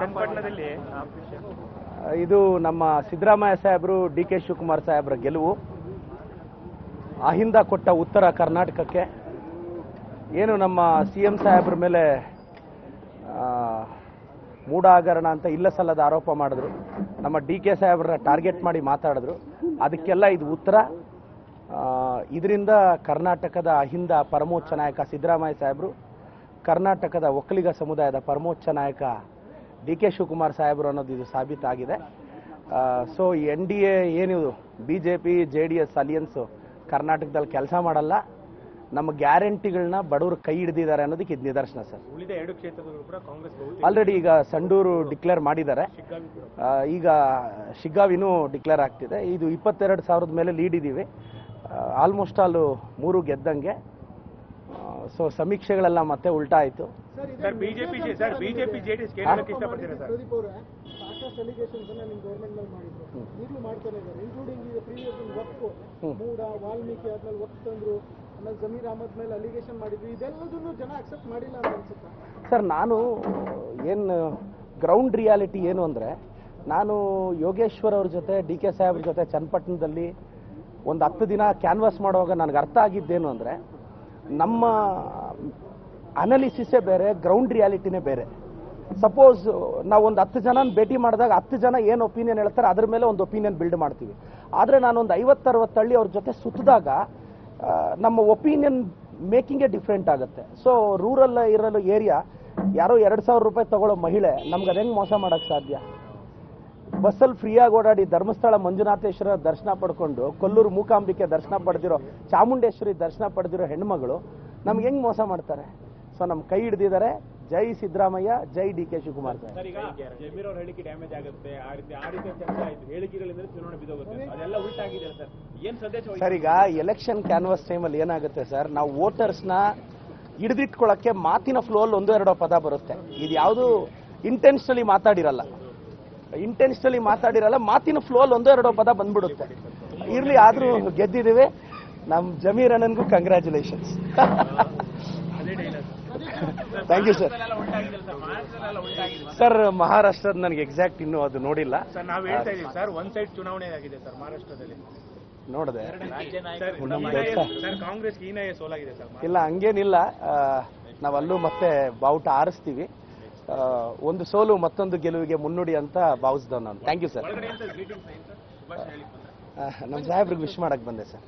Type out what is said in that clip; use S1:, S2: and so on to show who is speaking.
S1: ಚನ್ನಪಟ್ಟಣದಲ್ಲಿ
S2: ಇದು ನಮ್ಮ ಸಿದ್ದರಾಮಯ್ಯ ಸಾಹೇಬರು, ಡಿ ಕೆ ಶಿವಕುಮಾರ್ ಸಾಹೇಬರ ಗೆಲುವು. ಅಹಿಂದ ಕೊಟ್ಟ ಉತ್ತರ ಕರ್ನಾಟಕಕ್ಕೆ. ಏನು ನಮ್ಮ ಸಿ ಎಂ ಸಾಹೇಬ್ರ ಮೇಲೆ ಮೂಢಾಗರಣ ಅಂತ ಇಲ್ಲ ಸಲ್ಲದ ಆರೋಪ ಮಾಡಿದ್ರು. ನಮ್ಮ ಡಿ ಕೆ ಸಾಹೇಬ್ರ ಟಾರ್ಗೆಟ್ ಮಾಡಿ ಮಾತಾಡಿದ್ರು. ಅದಕ್ಕೆಲ್ಲ ಇದು ಉತ್ತರ. ಇದರಿಂದ ಕರ್ನಾಟಕದ ಅಹಿಂದ ಪರಮೋಚ್ಚ ನಾಯಕ ಸಿದ್ದರಾಮಯ್ಯ ಸಾಹೇಬರು, ಕರ್ನಾಟಕದ ಒಕ್ಕಲಿಗ ಸಮುದಾಯದ ಪರಮೋಚ್ಚ ನಾಯಕ ಡಿ ಕೆ ಶಿವಕುಮಾರ್ ಸಾಹೇಬರು ಅನ್ನೋದು ಇದು ಸಾಬೀತಾಗಿದೆ. ಸೊ ಎನ್ ಡಿ ಎ ಏನಿದು B J P J D S alliance ಕರ್ನಾಟಕದಲ್ಲಿ ಕೆಲಸ ಮಾಡಲ್ಲ. ನಮ್ಮ ಗ್ಯಾರಂಟಿಗಳನ್ನ ಬಡವರು ಕೈ ಹಿಡಿದಿದ್ದಾರೆ ಅನ್ನೋದಕ್ಕೆ ಇದು ನಿದರ್ಶನ ಸರ್.
S1: ಉಳಿದ ಎರಡು ಕ್ಷೇತ್ರದಲ್ಲೂ ಕೂಡ ಕಾಂಗ್ರೆಸ್
S2: ಆಲ್ರೆಡಿ ಈಗ ಸಂಡೂರು ಡಿಕ್ಲೇರ್ ಮಾಡಿದ್ದಾರೆ. ಈಗ ಶಿಗ್ಗಾವಿನೂ ಡಿಕ್ಲೇರ್ ಆಗ್ತಿದೆ. ಇದು ಇಪ್ಪತ್ತೆರಡು ಸಾವಿರದ ಮೇಲೆ ಲೀಡ್ ಇದ್ದೀವಿ. ಆಲ್ಮೋಸ್ಟ್ ಆಲ್ ಮೂರು ಗೆದ್ದಂಗೆ. ಸೊ ಸಮೀಕ್ಷೆಗಳೆಲ್ಲ ಮತ್ತೆ ಉಲ್ಟಾ ಆಯಿತು.
S1: Sir BJP sir BJP JDS ಕೇಳಕ್ಕೆ ಇಷ್ಟಪಡ್ತೀರಾ ಸರ್
S3: ಪ್ರದೀಪ್ ಅವರೇ ಸಾಕಷ್ಟು ಅಲಿಗೇಷನ್ಸ್ ಅನ್ನ ನಿಮ್ ಗೌರ್ಮೆಂಟ್ ಮೇಲೆ ಮಾಡಿದ್ರು. ಈಗಲೂ ಮಾಡ್ತಾನೆ ಇದ್ದಾರೆ ಇನ್ಕ್ಲೂಡಿಂಗ್ ಈಗ ಪ್ರೀವಿಯಸ್ ವಕ್ಫ್ ಮೂಡ ವಾಲ್ಮೀಕಿ ಆದ್ಮೇಲೆ ವಕ್ಫ್ ತಂದ್ರು ಆಮೇಲೆ ಜಮೀರ್ ಅಹಮದ್ ಮೇಲೆ ಅಲಿಗೇಷನ್ ಮಾಡಿದ್ರು ಇದೆಲ್ಲದನ್ನು ಜನ ಅಕ್ಸೆಪ್ಟ್ ಮಾಡಿಲ್ಲ ಅಂತ ಅನ್ಸುತ್ತಾ?
S2: ಸರ್ ನಾನು ಏನು ಗ್ರೌಂಡ್ ರಿಯಾಲಿಟಿ ಏನು ಅಂದ್ರೆ ನಾನು ಯೋಗೇಶ್ವರ್ ಅವ್ರ ಜೊತೆ ಡಿ ಕೆ ಸಾಹೇಬ್ರ ಜೊತೆ ಚನ್ನಪಟ್ಟಣದಲ್ಲಿ ಒಂದು ಹತ್ತು ದಿನ ಕ್ಯಾನ್ವಾಸ್ ಮಾಡುವಾಗ ನನಗೆ ಅರ್ಥ ಆಗಿದ್ದೇನು ಅಂದರೆ ನಮ್ಮ ಅನಾಲಿಸಿಸೇ ಬೇರೆ ಗ್ರೌಂಡ್ ರಿಯಾಲಿಟಿನೇ ಬೇರೆ. ಸಪೋಸ್ ನಾವು ಒಂದು ಹತ್ತು ಜನ ಭೇಟಿ ಮಾಡಿದಾಗ ಹತ್ತು ಜನ ಏನು ಒಪಿನಿಯನ್ ಹೇಳ್ತಾರೆ, ಅದ್ರ ಮೇಲೆ ಒಂದು ಒಪಿನಿಯನ್ ಬಿಲ್ಡ್ ಮಾಡ್ತೀವಿ. ಆದರೆ ನಾನೊಂದು ಐವತ್ತರವತ್ತು ಹಳ್ಳಿ ಅವ್ರ ಜೊತೆ ಸುತ್ತಿದಾಗ ನಮ್ಮ ಒಪಿನಿಯನ್ ಮೇಕಿಂಗೇ ಡಿಫ್ರೆಂಟ್ ಆಗುತ್ತೆ. ಸೊ ರೂರಲ್ ಇರಲು ಏರಿಯಾ ಯಾರೋ ಎರಡು ಸಾವಿರ ರೂಪಾಯಿ ತಗೊಳ್ಳೋ ಮಹಿಳೆ, ನಮ್ಗೆ ಅದು ಮೋಸ ಮಾಡೋಕ್ಕೆ ಸಾಧ್ಯ? ಬಸ್ಸಲ್ಲಿ ಫ್ರೀಯಾಗಿ ಓಡಾಡಿ ಧರ್ಮಸ್ಥಳ ಮಂಜುನಾಥೇಶ್ವರ ದರ್ಶನ ಪಡ್ಕೊಂಡು, ಕೊಲ್ಲೂರು ಮೂಕಾಂಬಿಕೆ ದರ್ಶನ ಪಡೆದಿರೋ ಚಾಮುಂಡೇಶ್ವರಿ ದರ್ಶನ ಪಡೆದಿರೋ ಹೆಣ್ಮಗಳು, ನಮ್ಗೆ ಹೆಂಗೆ ಮೋಸ ಮಾಡ್ತಾರೆ? ಸೊ ನಮ್ಮ ಕೈ ಹಿಡಿದಿದ್ದಾರೆ. ಜೈ ಸಿದ್ದರಾಮಯ್ಯ ಜೈ ಡಿ ಕೆ ಶಿವಕುಮಾರ್ ಸರ್
S1: ಈಗ ಜಮೀರ್ ಅವ್ರ ಹೇಳಿಕೆ ಡ್ಯಾಮೇಜ್ ಆಗುತ್ತೆ ಆ ರೀತಿ ಆ ರೀತಿ ಚರ್ಚೆ ಆಯ್ತು. ಹೇಳಿಕೆಗಳಿಂದ ಚುನಾವಣೆ ಬಿದ್ದೋಗುತ್ತೆ ಅದೆಲ್ಲ ಉಲ್ಟಾಗಿದೆ ಸರ್. ಏನ್ ಸಂದೇಶ
S2: ಸರ್ ಈಗ ಎಲೆಕ್ಷನ್ ಕ್ಯಾನ್ವಾಸ್ ಟೈಮಲ್ಲಿ ಏನಾಗುತ್ತೆ ಸರ್? ನಾವು ವೋಟರ್ಸ್ನ ಹಿಡಿದಿಟ್ಕೊಳ್ಳಕ್ಕೆ ಮಾತಿನ ಫ್ಲೋಲ್ಲಿ ಒಂದು ಎರಡೋ ಪದ ಬರುತ್ತೆ. ಇದು ಯಾವುದು ಇಂಟೆನ್ಷನಲಿ ಮಾತಾಡಿರಲ್ಲ. ಇಂಟೆನ್ಷನಲಿ ಮಾತಾಡಿರಲ್ಲ ಮಾತಿನ ಫ್ಲೋಲ್ಲಿ ಒಂದೋ ಎರಡೋ ಪದ ಬಂದ್ಬಿಡುತ್ತೆ. ಇರ್ಲಿ ಆದ್ರೂ ಗೆದ್ದಿದ್ದೀವಿ. ನಮ್ಮ Zameer ಅಣ್ಣನ್ಗೂ congratulations thank you sir
S1: sir
S2: ಮಹಾರಾಷ್ಟ್ರದ ನನಗೆ ಎಕ್ಸಾಕ್ಟ್ ಇನ್ನೂ ಅದು ನೋಡಿಲ್ಲ.
S1: ಸರ್ ನಾವು ಹೇಳ್ತಾ ಇದೀವಿ ಸರ್ ಒನ್ ಸೈಡ್ ಚುನಾವಣೆ ಆಗಿದೆ ಸರ್ ಮಹಾರಾಷ್ಟ್ರದಲ್ಲಿ
S2: ನೋಡಿದೆ.
S1: ಸರ್
S2: ನಮ್ಗೆ
S1: ಸರ್ ಕಾಂಗ್ರೆಸ್ ಹೀನಾಯ ಸೋಲಾಗಿದೆ ಸರ್
S2: ಇಲ್ಲ ಹಂಗೇನಿಲ್ಲ. ನಾವಲ್ಲೂ ಮತ್ತೆ ಬಾವುಟ ಆರಿಸ್ತೀವಿ. ಒಂದು ಸೋಲು ಮತ್ತೊಂದು ಗೆಲುವಿಗೆ ಮುನ್ನುಡಿ ಅಂತ ಭಾವಿಸ್ದವ್ ನಾನು. ಥ್ಯಾಂಕ್ ಯು ಸರ್ ನಮ್ಮ ಸಾಹೇಬ್ರಿಗೆ ವಿಶ್ ಮಾಡಕ್ ಬಂದೆ ಸರ್